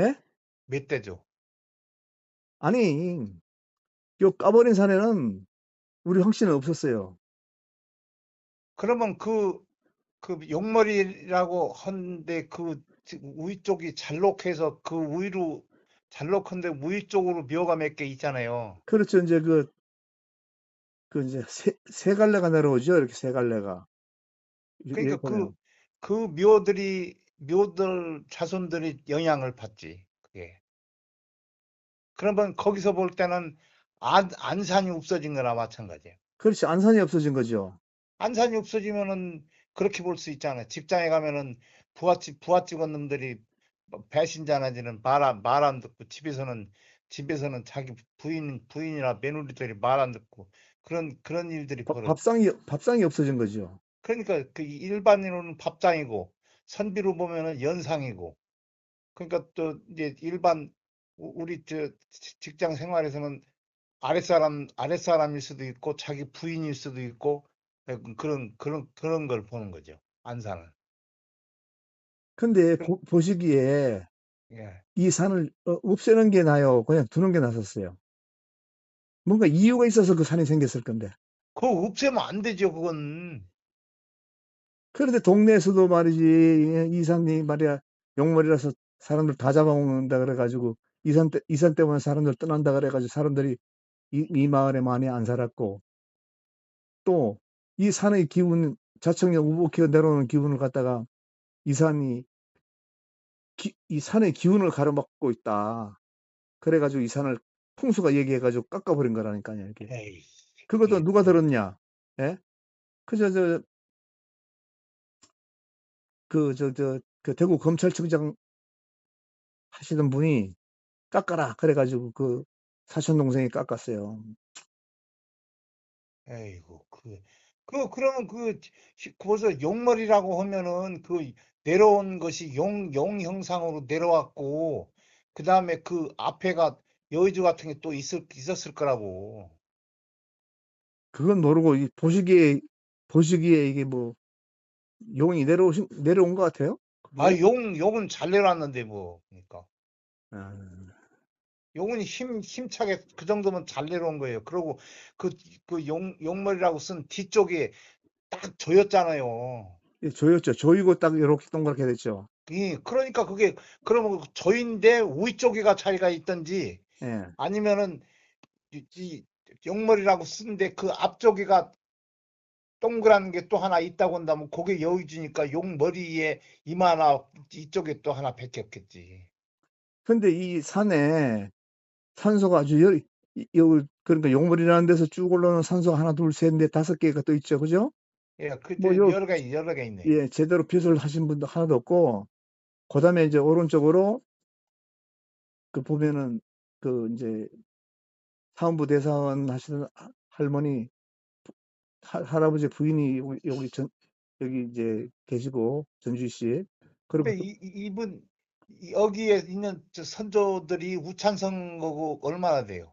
예? 몇 대죠? 아니, 요 까버린 산에는 우리 황 씨는 없었어요. 그러면 그, 그 용머리라고 하는데 그 우위 쪽이 잘록해서 그 우위로 잘록한데 우위 쪽으로 묘가 몇 개 있잖아요. 그렇죠. 이제 그, 그 이제 세, 세 갈래가 내려오죠. 이렇게 세 갈래가. 이- 그러니까 보면. 그, 그 묘들이, 묘들 자손들이 영향을 받지. 그게. 그러면 거기서 볼 때는 안, 안산이 없어진 거나 마찬가지예요. 그렇지. 안산이 없어진 거죠. 안산이 없어지면은 그렇게 볼 수 있잖아요. 직장에 가면은 부잣집 부잣집원 놈들이 뭐 배신자나지는 말안 말안 듣고 집에서는 집에서는 자기 부인 부인이나 며느리들이 말 안 듣고 그런 그런 일들이 밥- 벌어. 밥상이, 밥상이 없어진 거죠. 그러니까 그 일반인으로는 밥상이고 선비로 보면은 연상이고 그러니까 또 이제 일반 우- 우리 저 지- 직장 생활에서는 아랫사람 아랫사람일 수도 있고 자기 부인일 수도 있고 예, 그런 그런 그런 걸 보는 거죠. 안산을. 근데 그- 보, 보시기에 예. 이 산을 어, 없애는 게 나요? 그냥 두는 게 낫었어요? 뭔가 이유가 있어서 그 산이 생겼을 건데. 그거 없애면 안 되죠, 그건. 그런데 동네에서도 말이지, 이 산이 말이야, 용머리라서 사람들 다 잡아먹는다 그래가지고, 이 산, 때, 이산 때문에 사람들 떠난다 그래가지고 사람들이 이, 이 마을에 많이 안 살았고, 또 이 산의 기운, 자청력 우복해 내려오는 기운을 갖다가 이 산이, 기- 이 산의 기운을 가로막고 있다. 그래가지고 이 산을 풍수가 얘기해가지고 깎아버린 거라니까요, 이게. 에이, 그것도 이게 누가 참. 들었냐? 예? 그저, 저, 그, 저, 저, 그 대구 검찰청장 하시던 분이 깎아라. 그래가지고 그 사촌 동생이 깎았어요. 에이고, 그, 그, 그러면 그, 시- 벌써 용머리라고 하면은 그 내려온 것이 용, 용 형상으로 내려왔고, 그 다음에 그 앞에가 여의주 같은 게 또 있을, 있었을 거라고. 그건 모르고 이 보시기에 보시기에 이게 뭐 용이 내려오신 내려온 것 같아요. 아, 용, 용은 잘 내려왔는데 뭐, 그러니까. 아, 용은 힘, 힘차게 그 정도면 잘 내려온 거예요. 그리고 그, 그 용, 용머리라고 쓴 뒤쪽에 딱 조였잖아요. 예, 조였죠. 조이고 딱 이렇게 동그랗게 됐죠. 이, 그러니까 그게, 그러면 조인데 위쪽에가 차이가 있던지 예. 아니면은 이, 이 용머리라고 쓰는데 그 앞쪽에가 동그란 게 또 하나 있다고 한다면 그게 여의주니까 용 머리에 이마나 이쪽에 또 하나 베꼈겠지. 근데 이 산에 산소가 아주 여, 이- 여기 그러니까 용물이라는 데서 쭉 올라오는 산소가 하나, 둘, 셋, 넷, 다섯 개가 또 있죠. 그죠? 예, 그뭐 요- 여러 개 여러 개 있네. 예, 제대로 벼슬 하신 분도 하나도 없고, 그 다음에 이제 오른쪽으로, 그 보면은, 그 이제, 사원부 대사원 하시는 하- 할머니, 할- 할아버지 부인이 여기, 여기 전, 여기 이제 계시고, 전주희 씨. 그리고 근데 또- 이, 이- 이분 이- 여기에 있는 저 선조들이 우찬성하고 얼마나 돼요?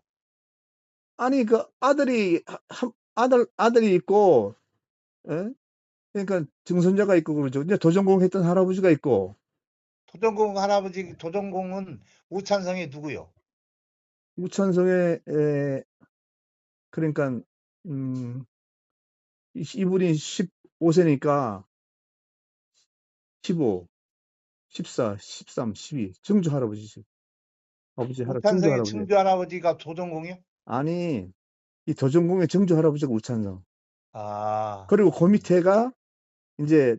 아니, 그 아들이, 하- 한, 아들, 아들이 있고, 예? 그러니까 증손자가 있고 그러죠. 이제 도전공 했던 할아버지가 있고, 도전공 할아버지 도전공은 우찬성이 누구요? 우천성에, 에, 그러니까, 음, 이- 이분이 15세니까 15, 14, 13, 12 증조 할아버지지. 아버지 할아 증조 우찬성의 할아버지. 증조 할아버지가 도전공이요? 아니 이 도전공의 증조 할아버지가 우찬성. 아, 그리고 그 밑에가 이제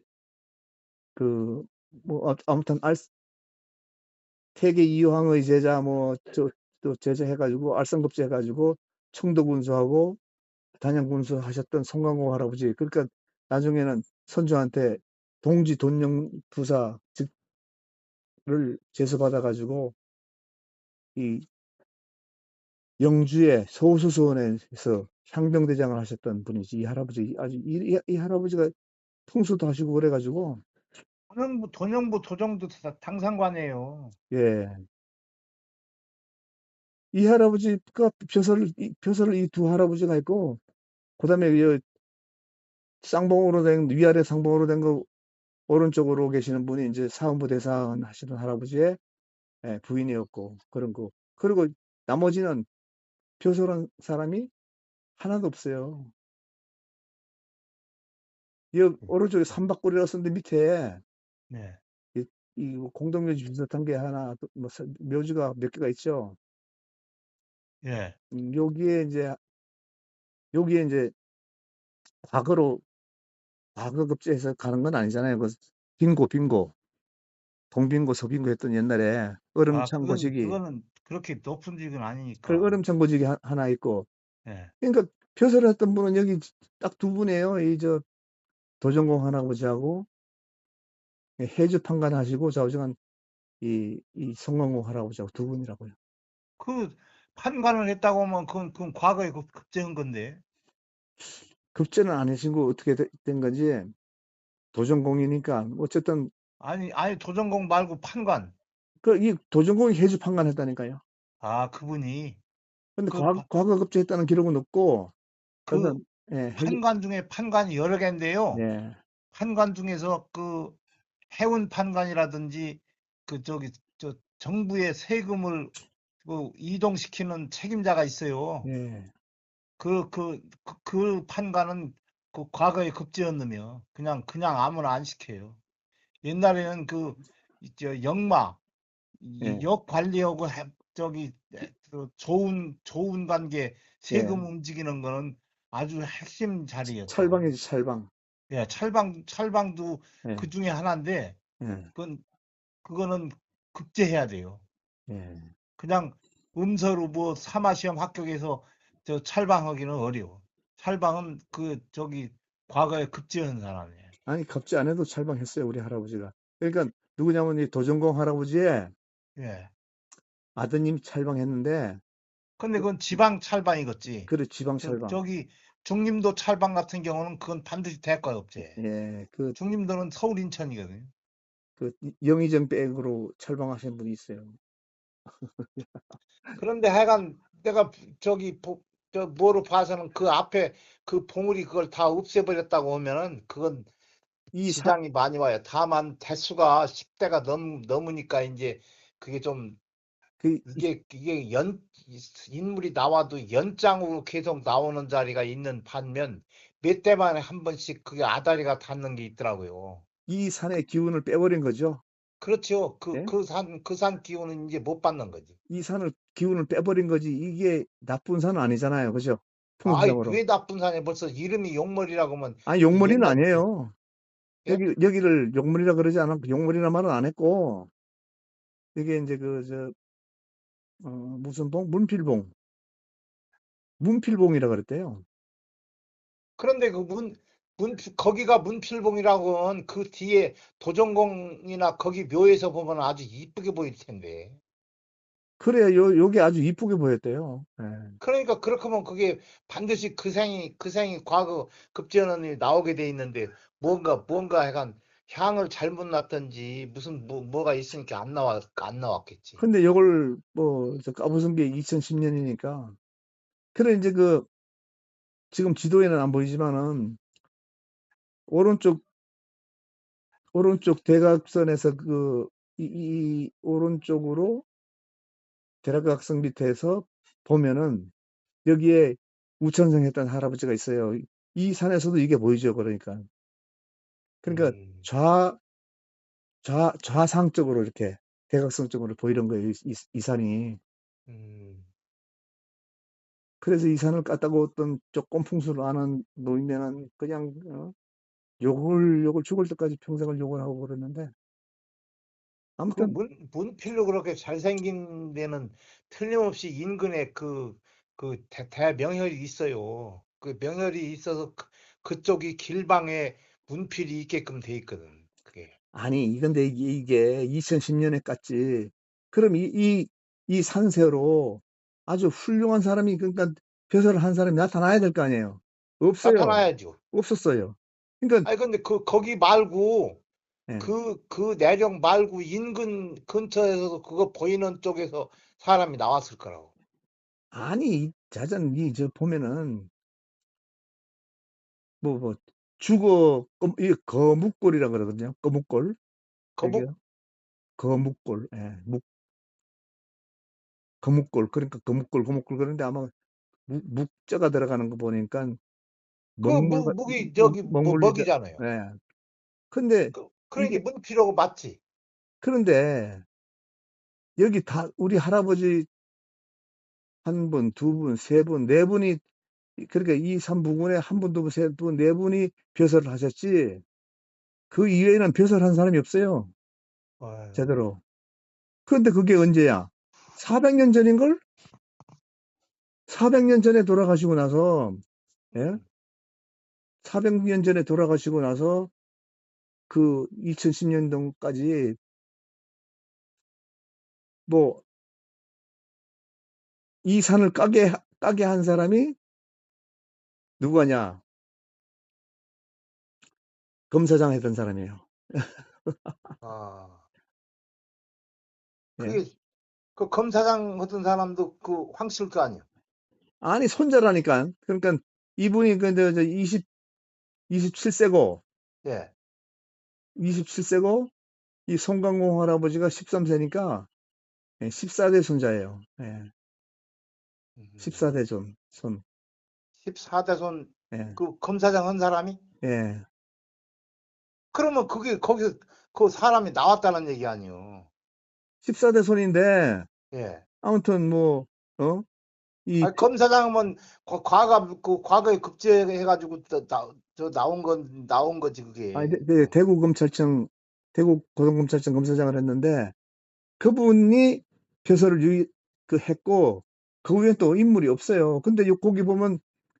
그 뭐 아무튼 알 태계 이황의 제자 뭐 저 또 제자 해가지고 알선급제 해가지고 청도 군수하고 단양군수 하셨던 송강호 할아버지. 그러니까 나중에는 선조한테 동지 돈영 부사 즉를 제수받아 가지고 이 영주의 소수소원에서 향병대장을 하셨던 분이지 이 할아버지 아주 이, 이- 이 할아버지가 풍수도 하시고 그래가지고 도전부 도전부 도정도 다 당상관이에요. 예. 이 할아버지가 벼슬 이 벼슬 이 두 할아버지가 있고 그다음에 이 쌍봉으로 된 위아래 상봉으로 된 거 오른쪽으로 계시는 분이 이제 사원부 대사원 하시는 할아버지의 예, 부인이었고 그런 거. 그리고 나머지는 표소란 사람이 하나도 없어요. 여 오른쪽에 삼박골이라고 썼는데 밑에 네. 이, 이 공동묘지 비슷한 게 하나 뭐 사- 묘지가 몇 개가 있죠. 예. 음, 여기에 이제 여기에 이제 과거로 과거 급제해서 가는 건 아니잖아요. 그 빙고 빙고 동빙고 서빙고 했던 옛날에 얼음 아, 그건, 창고지기 그거는 그렇게 높은 직은 그 아니니까. 얼음 창고지기 하- 하나 있고 예. 그러니까 표서를 했던 분은 여기 딱 두 분이에요. 이 저 도전공 할아버지하고 해주 판관 하시고 좌우정한 이, 이 성광공 할아버지하고 두 분이라고요. 그 판관을 했다고 하면 그건, 그건 과거에 급- 급제한 건데. 급제는 안 하신 거 어떻게 되- 된 건지 도전공이니까 어쨌든 아니, 아니, 도전공 말고 판관. 그 이 도전공이 해주 판관했다니까요. 아, 그분이. 근데 그 과거, 파- 과거 급제했다는 기록은 없고 그 그래서 예, 판관 중에 판관이 여러 개인데요. 네, 판관 중에서 그 해운 판관이라든지 그 저기 저 정부의 세금을 그 이동시키는 책임자가 있어요. 네, 그, 그, 그, 그 판관은 그 과거에 급제였느며 그냥 그냥 아무나 안 시켜요. 옛날에는 그저이 예. 역 관리하고 해- 저기 좋은 좋은 관계 세금 예. 움직이는 거는 아주 핵심 자리였죠. 철방이지 철방. 예, 철방 철방도 예, 그 중에 하나인데 예, 그건 그거는 급제해야 돼요. 예. 그냥 음서로 뭐 사마시험 합격해서 저 찰방하기는 어려워. 찰방은 그 저기 과거에 급제한 사람이에요. 아니 급제 안 해도 철방했어요 우리 할아버지가. 그러니까 누구냐면 이 도전공 할아버지의 예. 아드님이 철방했는데 근데 그건 지방 찰방이겠지. 그래 지방 저, 철방. 저 기 중림도 찰방 같은 경우는 그건 반드시 없지. 예, 그, 중림도는 서울 인천이거든요. 그 영의정 백으로 철방하신 분이 있어요. 그런데 하여간 내가 저기 보, 저 뭐로 봐서는 그 앞에 그 봉우리 그걸 다 없애버렸다고 하면은 그건 이 사, 지장이 많이 와요. 다만 대수가 10대가 넘, 넘으니까 이제 그게 좀 그, 이게 이게 연 인물이 나와도 연장으로 계속 나오는 자리가 있는 반면 몇 대만에 한 번씩 그게 아다리가 닿는 게 있더라고요. 이 산의 기운을 빼버린 거죠. 그렇죠. 그 예? 그산 그 산 기운은 이제 못 받는 거지. 이 산을 기운을 빼버린 거지. 이게 나쁜 산은 아니잖아요. 그죠? 아이 풍수적으로. 왜 나쁜 산에 벌써 이름이 용머리라고 하면 아니, 용머리는 옛날- 아니에요. 예? 여기, 여기를 용머리라 그러지 않았고, 용머리란 말은 안 했고, 이게 이제 그, 저, 어, 무슨 봉? 문필봉. 문필봉이라 그랬대요. 그런데 그 문, 문, 거기가 문필봉이라고 하면 그 뒤에 도전공이나 거기 묘에서 보면 아주 이쁘게 보일 텐데. 그래, 요, 요게 아주 이쁘게 보였대요. 예. 그러니까 그렇게 하면 그게 반드시 그 생이, 그 생이 과거 일 나오게 돼 있는데 뭔가, 뭔가 약간 향을 잘못 놨던지 무슨 뭐, 뭐가 있으니까 안 나와, 안 나왔겠지. 근데 요걸 뭐, 저 까부순 게 2010년이니까. 그래, 이제 그, 지금 지도에는 안 보이지만은, 오른쪽, 오른쪽 대각선에서 그, 이, 이 오른쪽으로 대각선 밑에서 보면은, 여기에 우천성 했던 할아버지가 있어요. 이 산에서도 이게 보이죠, 그러니까. 그러니까 음, 좌, 좌, 좌상적으로 이렇게 대각선 쪽으로 보이는 거예요, 이, 이- 이 산이. 음. 그래서 이 산을 깠다고 어떤 조금 풍수를 아는 노인네는 그냥 어, 욕을 욕을 죽을 때까지 평생을 욕을 하고 그러는데 그 아무튼 문, 문필로 그렇게 잘생긴 데는 틀림없이 인근에 그, 그 대, 대명혈이 있어요. 그 명혈이 있어서 그, 그쪽이 길방에 문필이 있게끔 돼 있거든. 그게. 아니 이건데 이게, 이게 2010년에 깠지 그럼 이 이 이 산세로 아주 훌륭한 사람이 그러니까 벼슬을 한 사람이 나타나야 될 거 아니에요 없어요 나타나야죠. 없었어요 그러니까 아니 근데 그 거기 말고 예. 그그 내령 말고 인근 근처에서도 그거 보이는 쪽에서 사람이 나왔을 거라고. 아니 이 자전 이저 보면은 뭐 뭐 주거 검- 이 거묵골이라 그러거든요 거묵골 거북 여기요? 거묵골 예, 묵 거뭇골 그러니까 거뭇골 거뭇골 그런데 아마 묵, 묵자가 들어가는 거 보니까 그 먹물 무, 묵이 저기 뭐 먹이잖아요. 예. 근데 그, 그러니까 이게 문 필요가 맞지. 그런데 여기 다 우리 할아버지 한 분, 두 분, 세 분, 네 분이 그러니까 이 삼부군에 한 분, 두 분, 세 분, 네 분이 벼슬을 하셨지. 그 이외에는 벼슬 한 사람이 없어요. 아유, 제대로. 그런데 그게 언제야? 400년 전인걸? 400년 전에 돌아가시고 나서, 예? 음, 400년 전에 돌아가시고 나서 그 2010년도까지 뭐 이 산을 까게, 까게 한 사람이 누구냐? 검사장 했던 사람이에요. 아, 예. 그게 그 검사장 어떤 사람도 그 황실 거 아니야. 아니, 손자라니까. 그러니까 이분이 근데 저 20, 27세고, 예. 27세고, 이 송강공 할아버지가 13세니까, 14대 손자예요. 예. 음, 14대 손, 손. 14대 손 예. 그 검사장 한 사람이? 예. 그러면 그게 거기서 그 사람이 나왔다는 얘기 아니요. 14대 손인데, 예. 아무튼 뭐, 어? 이, 아니, 검사장은 과- 과거 그 과거에 급제해가지고 저, 나, 저 나온 건 나온 거지 그게. 아니, 대- 대- 대구 검찰청, 대구 고등검찰청 검사장을 했는데, 그분이 벼슬을 유, 그 했고, 그 후에 또 인물이 없어요. 근데 요, 거기 보면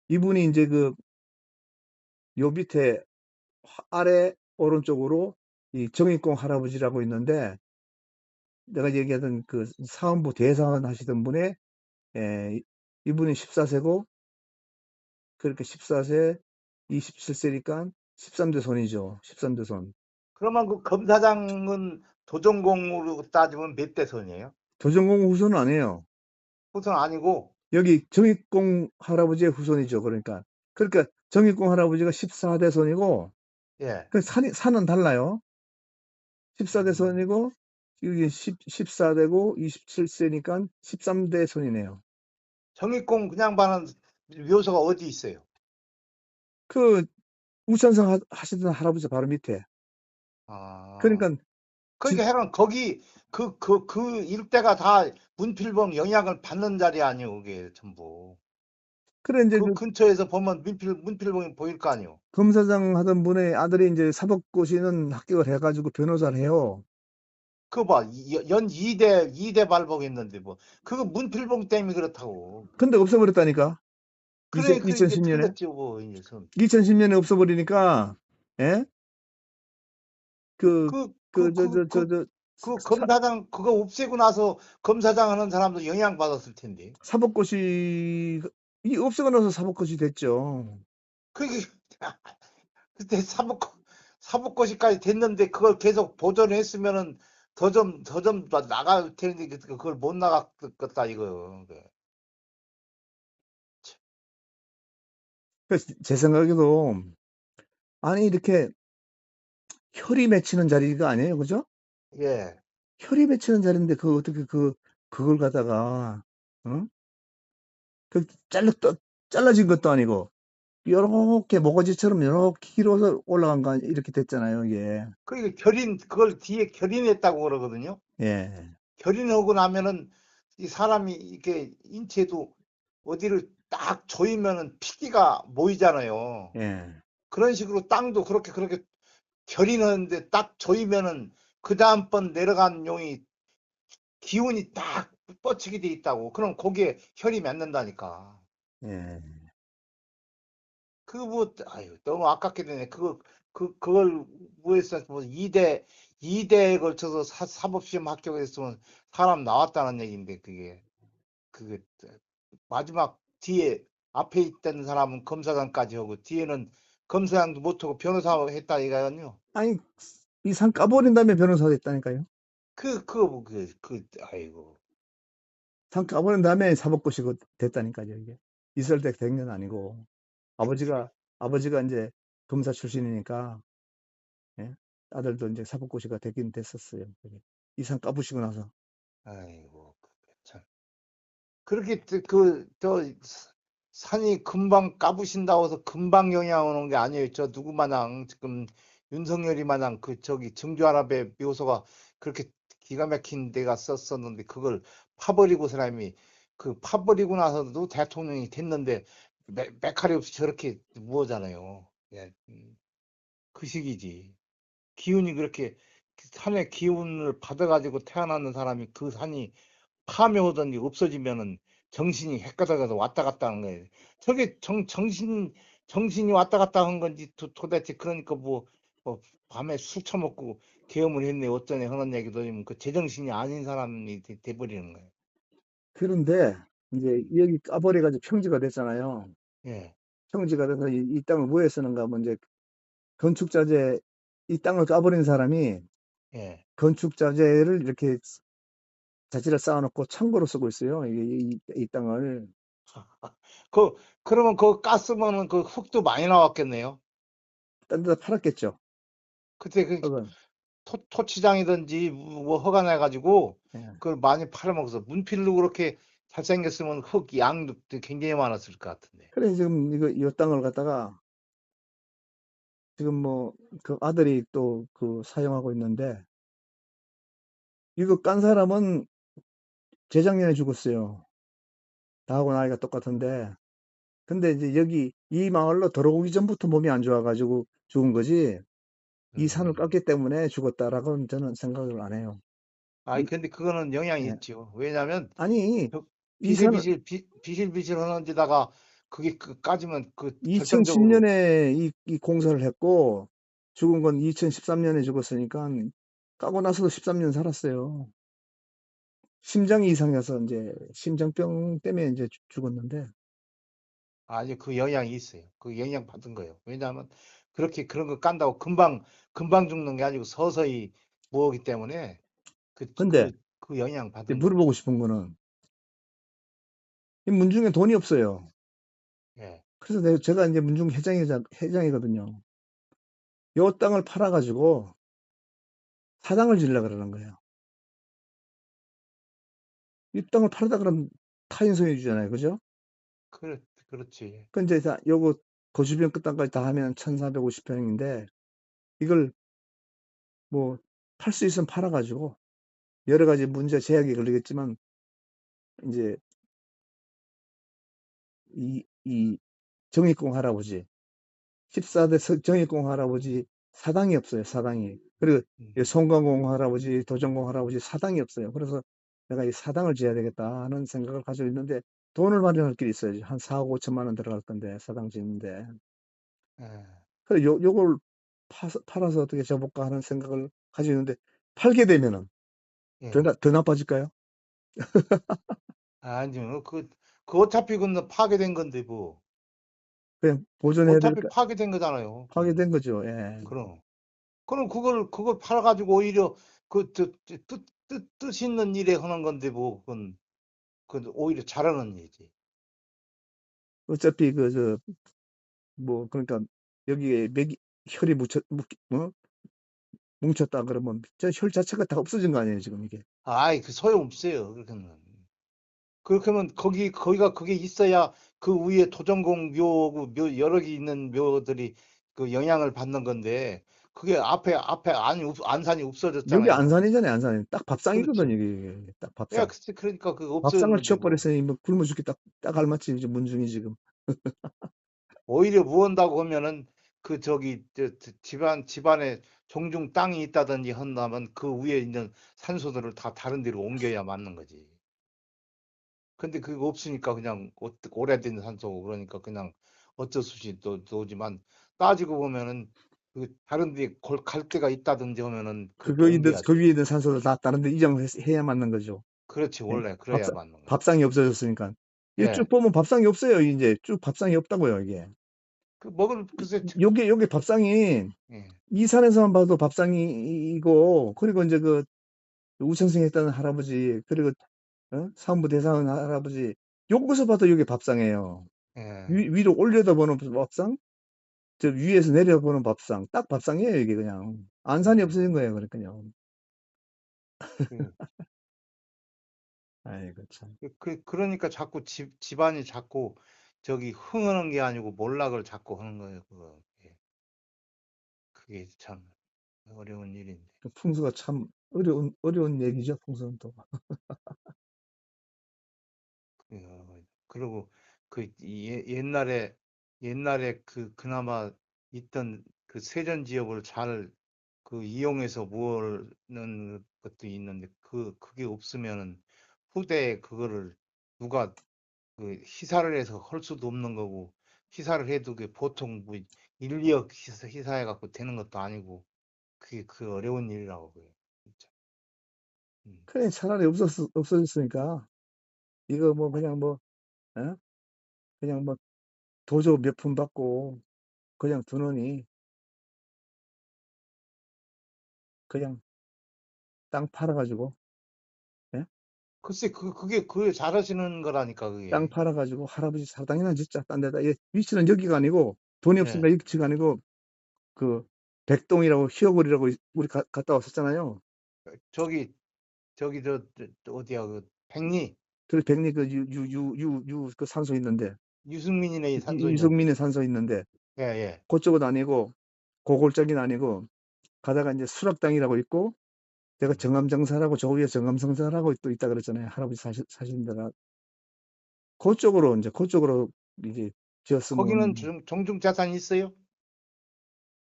이분이 이제 그, 요 밑에 화- 아래 오른쪽으로 이 정익공 할아버지라고 있는데, 내가 얘기하던 그 사원부 대사원 하시던 분의, 에, 이분이 14세고, 그렇게 14세, 27세니까 13대 손이죠. 13대 손. 그러면 그 검사장은 도전공으로 따지면 몇 대 손이에요? 도전공 후손은 아니에요. 우선 아니고 여기 정익공 할아버지의 후손이죠. 그러니까. 그러니까 정익공 할아버지가 14대 손이고, 예. 그 산이, 산은 달라요. 14대 음. 손이고, 여기 10, 14대고, 27세니까 13대 손이네요. 정익공 그냥 봐는 묘소가 어디 있어요? 그, 우천성 하- 하시던 할아버지 바로 밑에. 아. 그러니까, 그러니까 해는 거기 그 그 그 일대가 다 문필봉 영향을 받는 자리 아니에요, 그게 전부. 그래, 이제 그 그 근처에서 보면 문필 문필봉이 보일 거 아니에요. 검사장 하던 분의 아들이 이제 사법고시는 합격을 해가지고 변호사를 해요. 그거 봐, 이- 연 2대 2대 발복했는데 뭐 그거 문필봉 때문에 그렇다고. 근데 없어버렸다니까. 그래, 그 이제 2010년에. 틀렸죠, 뭐 이제 선. 2010년에 없어버리니까, 예? 그, 그 그, 그 저, 저, 그 저, 그 저, 그 검사장 그거 없애고 나서 검사장 하는 사람도 영향 받았을 텐데. 사법고시, 이 없애고 나서 사법고시 됐죠. 그게 그때 사법 사법고시까지 됐는데 그걸 계속 보존했으면은 더 좀 더 좀 나갈 텐데 그- 그걸 못 나갔겠다 이거. 그래서 제 생각에도, 아니, 이렇게 혈이 맺히는 자리가 아니에요. 그죠? 예. 혈이 맺히는 자리인데, 그, 어떻게 그, 그걸 갖다가, 응? 그, 잘라, 떠- 잘라진 것도 아니고, 요렇게 모가지처럼 요렇게 길어서 올라간 거, 아니- 이렇게 됐잖아요, 이게. 그게 결인 그걸 뒤에 결인했다고 그러거든요. 예. 결인하고 나면은 이 사람이 이렇게 인체도 어디를 딱 조이면은 피기가 모이잖아요. 예. 그런 식으로 땅도 그렇게 그렇게 결인하는데 딱 조이면은 그 다음번 내려간 용이 기운이 딱 뻗치게 돼 있다고. 그럼 거기에 혈이 맺는다니까. 예. 그뭐 아유 너무 아깝게 되네. 그거 그 그걸 뭐했어 뭐 2대 2대에 걸쳐서 사, 사법시험 합격했으면 사람 나왔다는 얘기인데 그게 그게 마지막 뒤에 앞에 있던 사람은 검사장까지 하고 뒤에는 검사장도 못하고 변호사 했다 이거요. 아니, 이산 까버린 다음에 변호사 됐다니까요. 그, 그, 그, 그, 아이고. 산 까버린 다음에 사법고시 그 됐다니까요, 이게. 있을 때 된 건 아니고. 아버지가, 아버지가 이제 검사 출신이니까, 예? 아들도 이제 사법고시가 되긴 됐었어요. 이산 까부시고 나서. 아이고, 참. 그렇게 그 저 산이 금방 까부신다고 해서 금방 영향 오는 게 아니에요. 저 누구 마냥 지금 윤석열이 마냥 그 저기 증조아랍의 묘소가 그렇게 기가 막힌 데가 썼었는데 그걸 파버리고 사람이 그 파버리고 나서도 대통령이 됐는데 매, 메칼이 없이 저렇게 무어잖아요. 예, 음, 그 시기지. 기운이 그렇게 산의 기운을 받아가지고 태어나는 사람이 그 산이 파묘하더니 없어지면은 정신이 헷가닥가서 왔다 갔다 하는 거예요. 저게 정, 정신, 정신이 왔다 갔다 한 건지 도, 도대체 그러니까 뭐, 뭐 밤에 술 처먹고 계엄을 했네 어쩌네 하는 얘기도 하면 그 제정신이 아닌 사람이 돼, 돼버리는 거예요. 그런데 이제 여기 까버려 가지고 평지가 됐잖아요. 예, 평지가 돼서 이, 이 땅을 뭐에 쓰는가 하면 이제 건축 자재 이 땅을 까버린 사람이 예. 건축 자재를 이렇게 자재를 쌓아 놓고 창고로 쓰고 있어요. 이, 이, 이 땅을. 그, 그러면 그 깠으면은 그 흙도 많이 나왔겠네요. 딴 데다 팔았겠죠. 그때 그 흙은. 토, 토치장이든지 뭐 허가 내 가지고 예. 그걸 많이 팔아먹어서 문필로 그렇게 잘생겼으면 흙 양도 굉장히 많았을 것 같은데. 그래 지금 이거 이 땅을 갖다가 지금 뭐 그 아들이 또 그 사용하고 있는데 이거 깐 사람은 재작년에 죽었어요. 나하고 나이가 똑같은데 근데 이제 여기 이 마을로 들어오기 전부터 몸이 안 좋아가지고 죽은 거지 이 산을 음. 깠기 때문에 죽었다라고는 저는 생각을 안 해요. 아니 이- 근데 그거는 영향이 예. 있죠. 왜냐면 아니 이 산을 비실비실 비, 비실비실 하는 데다가 그게 그 까지면 그 결정적으로 2010년에 이, 이 공사를 했고 죽은 건 2013년에 죽었으니까 까고 나서도 13년 살았어요. 심장이 이상해서 이제 심장병 때문에 이제 죽- 죽었는데 아니 그 영향이 있어요. 그 영향 받은 거예요. 왜냐하면 그렇게 그런 거 깐다고 금방 금방 죽는 게 아니고 서서히 모으기 때문에 그, 근데 그, 그 영향 받은. 물어보고 싶은 거는 이 문중에 돈이 없어요. 예. 그래서 내가 제가 이제 문중 회장이자 회장이거든요. 요 땅을 팔아가지고 사당을 지으려 그러는 거예요. 이 땅을 팔다 그러면 타인 소유해 주잖아요. 그죠? 그렇, 그렇지. 근데 다 요거 그 주변 끝 땅까지 다 하면 1450평인데 이걸 뭐 팔 수 있으면 팔아가지고 여러 가지 문제 제약이 걸리겠지만 이제 이, 이 정익공 할아버지 14대 서- 정익공 할아버지 사당이 없어요. 사당이 그리고 음. 이 송강공 할아버지 도정공 할아버지 사당이 없어요. 그래서 내가 이 사당을 지어야 되겠다 하는 생각을 가지고 있는데 돈을 마련할 길이 있어야지 한 4억 5천만 원 들어갈 건데 사당 짓는데 예. 그래 요, 요걸 파, 팔아서 어떻게 접을까 하는 생각을 가지고 있는데 팔게 되면은 예. 더, 나, 더 나빠질까요? 아니요. 그, 그 어차피 그건 파괴된 건데 뭐. 그냥 보존해야 어차피 될까? 파괴된 거잖아요. 파괴된 거죠. 예. 그럼. 그럼 그걸 그걸 팔아 가지고 오히려 그 뜻, 뜻, 뜻, 뜻 있는 일에 하는 건데 뭐 그건 그 오히려 잘하는 일이지. 어차피 그 저 뭐 그러니까 여기에 맥이 혈이 묻혀 묻, 어? 뭉쳤다 그러면 저혈 자체가 다 없어진 거 아니에요 지금 이게. 아이 그 소용 없어요. 그렇게는. 그렇게 하면 거기 거기가 그게 있어야 그 위에 도전공 묘고 묘 여러 개 있는 묘들이 그 영향을 받는 건데 그게 앞에 앞에 없- 안산이 여기 없어졌잖아요. 안산이잖아요 안산이. 딱 밥상이거든. 이게 딱 야, 밥상. 그- 그러니까 그 밥상을 없어졌는데 뭐. 치워버렸으니 뭐 굶어 죽기 딱, 딱 알맞지 이제 문중이 지금. 오히려 무언다고 하면은 그 저기 저, 저 집안 집안에 종중 땅이 있다든지 한다면 그 위에 있는 산소들을 다 다른 데로 옮겨야 맞는 거지. 근데 그거 없으니까 그냥 오- 오래된 산소고 그러니까 그냥 어쩔 수 없이 또 오지만 따지고 보면은 그 다른 데 골- 갈 데가 있다든지 하면은 그 그거 있는 옮겨야지. 그 위에 있는 산소를 다 다른 데 이장해야 맞는 거죠. 그렇지 예. 원래 그래야 밥상, 맞는 거야. 밥상이 없어졌으니까. 예. 이게 쭉 보면 밥상이 없어요 이제 쭉 밥상이 없다고요 이게. 그 먹을 글쎄 참- 요게 요게 밥상이 예. 이 산에서만 봐도 밥상이고 그리고 이제 그 우천승 했다는 할아버지 그리고 어? 사원부 대사원 할아버지 여기서 봐도 이게 밥상이에요. 예. 위, 위로 올려다보는 밥상, 저 위에서 내려보는 밥상, 딱 밥상이에요 이게 그냥 안산이 음. 없어진 거예요 그러니까요. 그 아이고 참. 그, 그 그러니까 자꾸 집 집안이 자꾸 저기 흥하는 게 아니고 몰락을 자꾸 하는 거예요. 그거. 예. 그게 참 어려운 일인데. 그 풍수가 참 어려운 어려운 얘기죠. 풍수는 또. 그, 그리고 그 예, 옛날에 옛날에 그 그나마 있던 그 세전 지역을 잘 그 이용해서 모으는 것도 있는데 그 그게 없으면은 후대에 그거를 누가 그 희사를 해서 할 수도 없는 거고 희사를 해도 그 보통 뭐 1, 2억 희사, 희사해 갖고 되는 것도 아니고 그게 그 어려운 일이라고 그래요. 음. 그래 차라리 없었 없어졌으니까 이거 뭐 그냥 뭐 어? 그냥 뭐 도조 몇 푼 받고 그냥 두느니 그냥 땅 팔아 가지고 글쎄 그 그게 그 잘하시는 거라니까 그게. 땅 팔아 가지고 할아버지 사당이나 짓자 딴 데다 이 위치는 여기가 아니고 돈이 예. 없으니까 여기가 아니고 그 백동이라고 희어골이라고 우리 가, 갔다 왔었잖아요. 저기 저기 저, 저 어디야 그 백리 그 백리 그 유 유 유 유 유 그 산소 있는데 유승민이네 이 산소 있는. 유성민의 산소 있는데 예 예. 그쪽은 아니고 고골적인 아니고 가다가 이제 수락당이라고 있고 내가 정암정사라고 저 위에 정암성사라고 또 있다 그랬잖아요. 할아버지 사시, 사시는 데가 그쪽으로 이제 그쪽으로 이제 지었으면 거기는 정, 정중 자산이 있어요?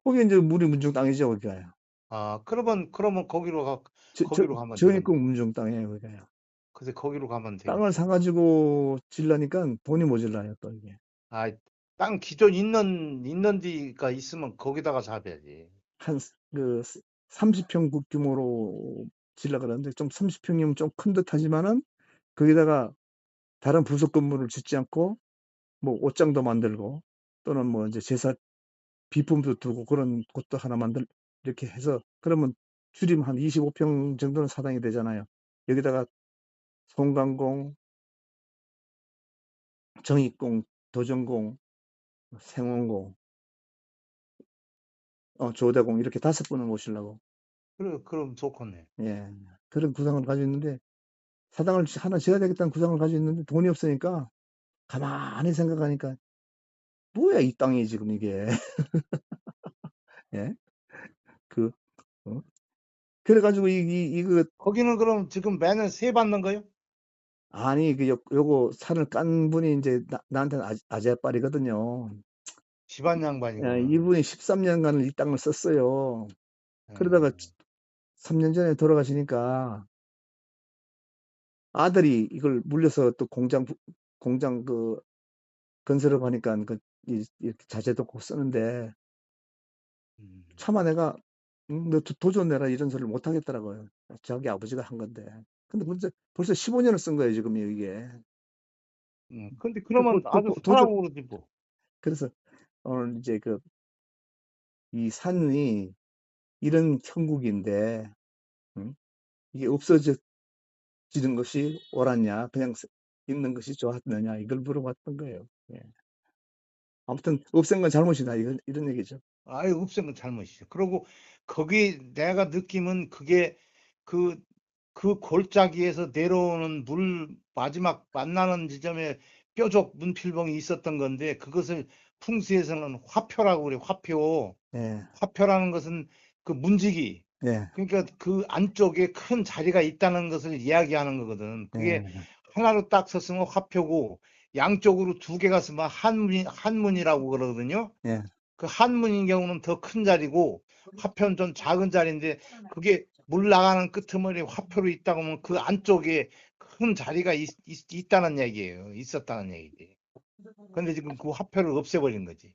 거기 이제 무리 문중 땅이죠 거기가요. 아 그러면 그러면 거기로 가 저, 거기로 가면 전입국 문중 땅이에요 거기가요. 그래서 거기로 가면 돼요. 땅을 사가지고 질라니까 돈이 모질라요 또 이게. 아, 땅 기존 있는 있는 데가 있으면 거기다가 잡아야지. 한그 30평 국 규모로 질라 그러는데 좀 30평이면 좀 큰 듯 하지만은 거기다가 다른 부속 건물을 짓지 않고 뭐 옷장도 만들고 또는 뭐 이제 제사 비품도 두고 그런 곳도 하나 만들 이렇게 해서 그러면 줄이면 한 25평 정도는 사당이 되잖아요. 여기다가 송강공, 정익공, 도전공, 생원공, 어, 조대공 이렇게 다섯 분을 모시려고 그래 그럼 좋겠네. 예 그런 구상을 가지고 있는데 사당을 하나 지어야 되겠다는 구상을 가지고 있는데 돈이 없으니까 가만히 생각하니까 뭐야 이 땅이 지금 이게 예? 그 어? 그래가지고 이, 이 이거 거기는 그럼 지금 매년 세 받는 거요? 아니 그 요, 요거 산을 깐 분이 이제 나, 나한테는 아, 아재빨이거든요. 집안. 예, 이분이 13 년간을 이 땅을 썼어요. 그러다가 3년 전에 돌아가시니까 아들이 이걸 물려서 또 공장 부- 공장 그 건설을 하니까 그 이- 이렇게 자재도 꼭 쓰는데 음. 차마 내가 음, 너 도- 도전 내라 이런 소리를 못 하겠더라고요. 자기 아버지가 한 건데. 근데 벌써 벌써 15년을 쓴 거예요 지금 이게. 음, 근데 그러면 도- 아주 도- 도저- 그러지 뭐. 그래서 오늘 이제 그 이 산이 이런 천국인데 응? 이게 없어지는 것이 옳았냐 그냥 스- 있는 것이 좋았느냐 이걸 물어봤던 거예요. 예. 아무튼 없앤 건 잘못이다 이런 이런 얘기죠. 아예 없앤 건 잘못이죠. 그리고 거기 내가 느낌은 그게 그, 그 골짜기에서 내려오는 물 마지막 만나는 지점에 뾰족 문필봉이 있었던 건데 그것을 풍수에서는 화표라고 그래 화표. 예, 화표라는 것은 그 문지기. 예, 그러니까 그 안쪽에 큰 자리가 있다는 것을 이야기하는 거거든. 그게 예, 하나로 딱 섰으면 화표고 양쪽으로 두 개가 쓰면 한문, 한문이라고 그러거든요. 예. 그 한문인 경우는 더 큰 자리고 화표는 좀 작은 자리인데 그게 물 나가는 끄트머리 화표로 있다고 하면 그 안쪽에 큰 자리가 있, 다는 얘기예요. 있었다는 얘기지. 근데 지금 그 화표를 없애버린 거지.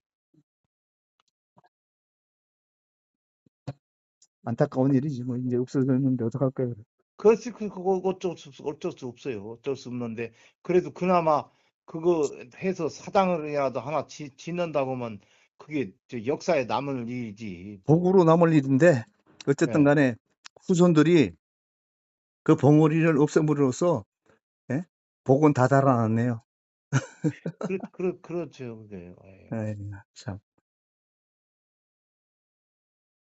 안타까운 일이지 뭐 이제 없어졌는데 어떡할 거예요. 그렇지, 그, 그거 어쩔 수, 없- 어쩔 수 없어요. 어쩔 수 없는데, 그래도 그나마 그거 해서 사당을이라도 하나 지, 짓는다고 하면 그게 저 역사에 남을 일이지. 복으로 남을 일인데 어쨌든 예. 간에 후손들이 그 봉우리를 없애므로써 예? 복은 다 달아났네요. 그, 그, 그렇죠. 그게. 예. 에이, 참.